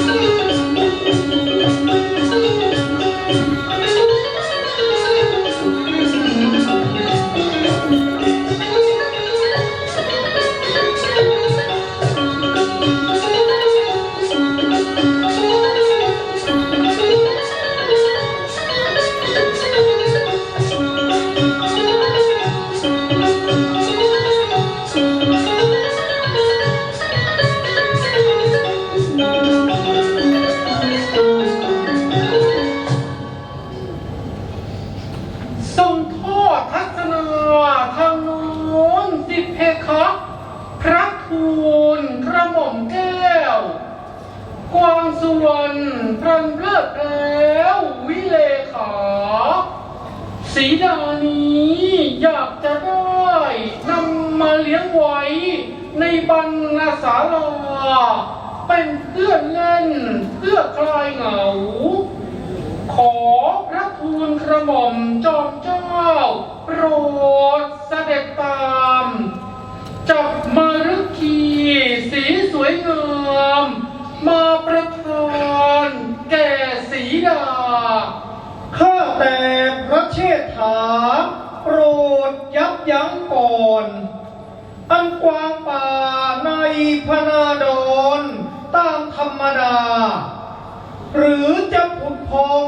อ ลี้ยงไว้ ในบรรณศาลาเป็นเพื่อนเล่นเพื่อคลายเหงา ขอพระทูลกระหม่อมจอมเจ้า โปรดเสด็จตาม จับมารึกีสีสวยงาม มาประทานแก่สีดา ข้าแต่พระเชษฐา โปรดยับยั้งก่อน อันกว้างป่าในพนาดอนตามธรรมดา หรือจะผุดพอง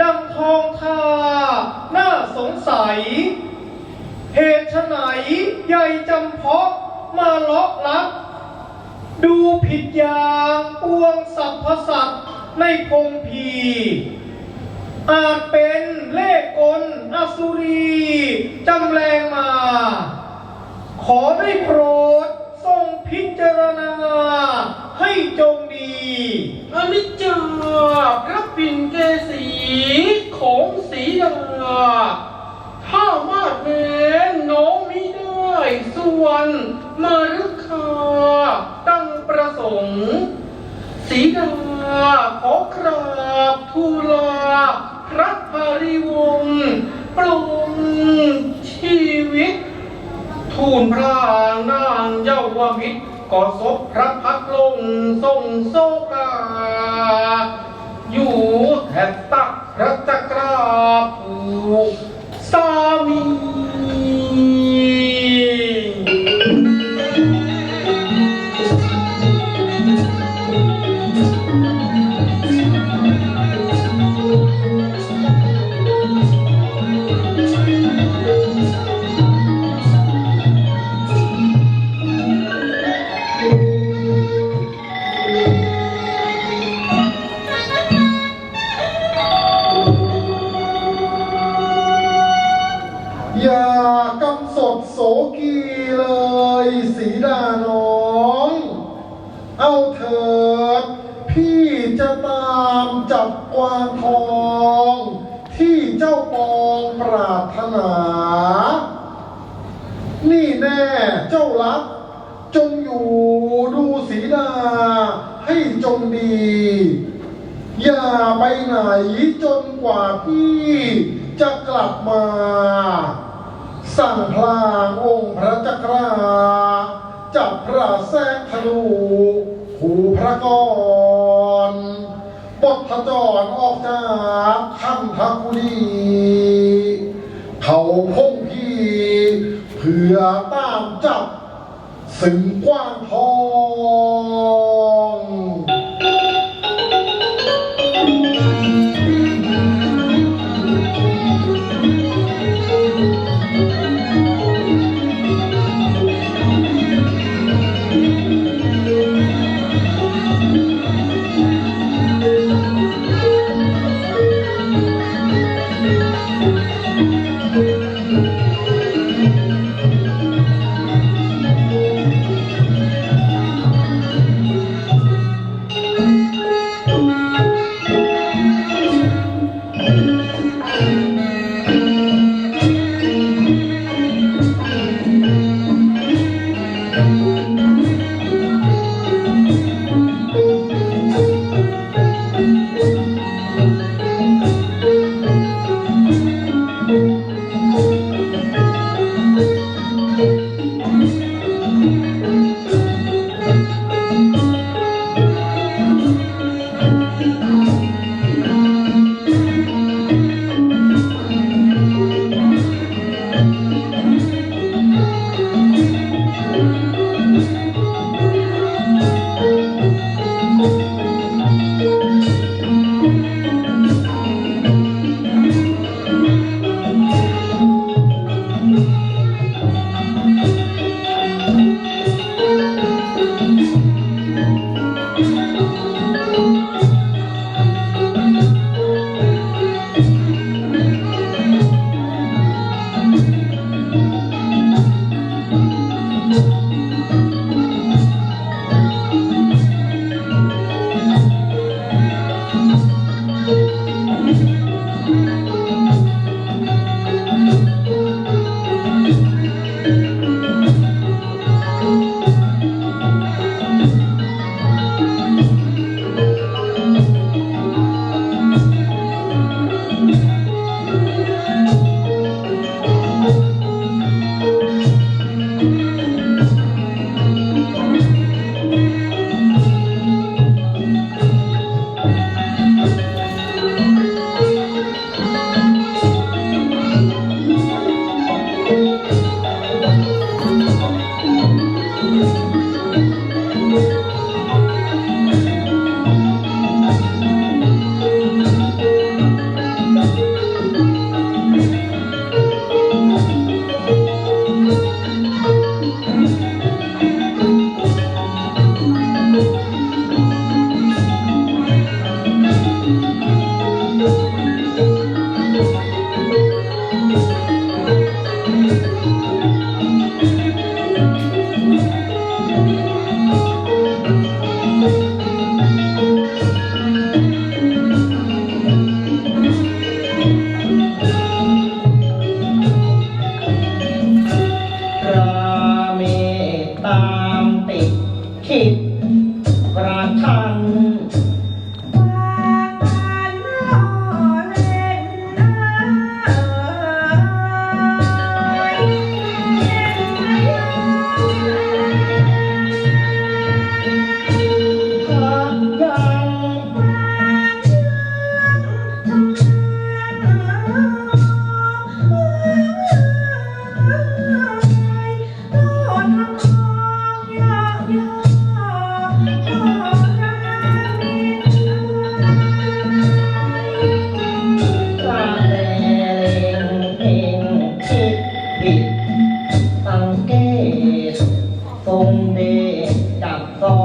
ดังทองทาน่าสงสัย เหตุไฉนใหญ่จำเพาะมาเลาะลักดูผิดอย่างปวงสรรพสัตว์ในพงพีอาจเป็นเลขกลอสุรี จำแรงมา ขอได้โปรดทรงพิจารณา ให้จงดีอนิจจาพระปิ่นเกสีของสีดาถ้ามาดแม้น้องมิได้ส่วนมารึคาตั้งประสงค์สีดาขอกราบทูลาพระภริวงศ์ปลง ทูลพระนางเยาวมิตรก็ศพพระพักตร์ลงทรงโซกา อยู่แถบตักพระจักราภูสามี อย่ากีเลยสีดาน้อง เอาเถิด พี่จะตามจับกวางทอง ที่เจ้าปองปรารถนา นี่แน่เจ้ารัก จงอยู่ดูสีดาให้จงดี อย่าไปไหนจนกว่าพี่จะกลับมา สั่งพลางองค์พระจักราจับพระแทรกธนูหูพระกรบทขจรออกจากขันทักุดีเขาคงพี่เพื่อตามจับสึงกว้างทอง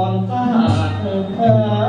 อนตาเธอ